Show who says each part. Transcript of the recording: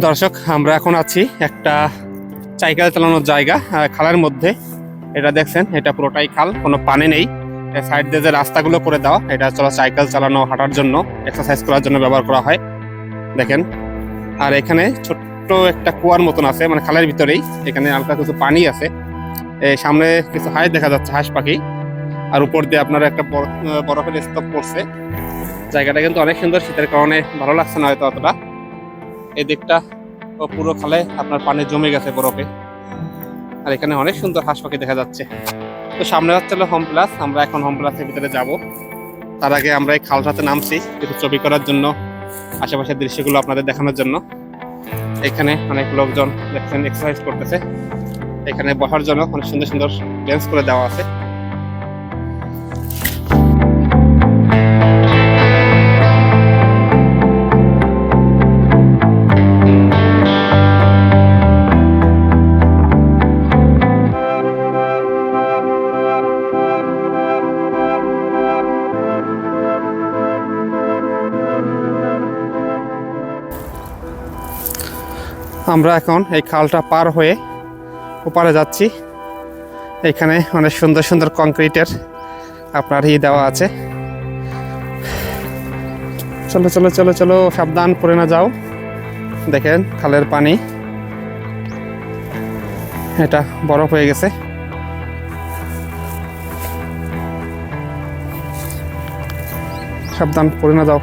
Speaker 1: দর্শক, আমরা এখন আছি একটা সাইকেল চালানোর জায়গা খালের মধ্যে। এটা দেখছেন, এটা পুরোটাই খাল, কোনো পানি নেই। সাইড দিয়ে যে রাস্তাগুলো করে দেওয়া, এটা চলো সাইকেল চালানো, হাঁটার জন্য এক্সারসাইজ করার জন্য ব্যবহার করা হয়। দেখেন, আর এখানে ছোট্ট একটা কুয়ার মতন আছে মানে খালের ভিতরেই। এখানে হালকা কিছু পানি আছে। এই সামনে কিছু হাঁস দেখা যাচ্ছে, হাঁস পাখি। আর উপর দিয়ে আপনার একটা বরফ- বরফের স্তূপ পড়ছে। জায়গাটা কিন্তু অনেক সুন্দর, শীতের কারণে ভালো লাগছে না হয়তো অতটা। এই দিকটা ও পুরো খালে আপনার পানি জমে গেছে বরফে। আর এখানে অনেক সুন্দর হাঁস পাখি দেখা যাচ্ছে। তো সামনে হচ্ছে হোম প্লাস আমরা এখন হোম প্লাসের ভিতরে যাব। তার আগে আমরা এই খালটাতে নামছি, কিছু ছবি করার জন্য, আশেপাশের দৃশ্যগুলো আপনাদের দেখানোর জন্য। এখানে অনেক লোকজন দেখছেন এক্সারসাইজ করতেছে। এখানে বসার জন্য অনেক সুন্দর সুন্দর বেঞ্চ করে দেওয়া আছে। আমরা এখন এই খালটা পার হয়ে ওপারে যাচ্ছি। এখানে অনেক সুন্দর সুন্দর কংক্রিটের আপনার ই দেওয়া আছে। চলো চলো চলো চলো, সাবধান পড়ে না যাও। দেখেন খালের পানি। এটা বরফ হয়ে গেছে। সাবধান পড়ে না যাও।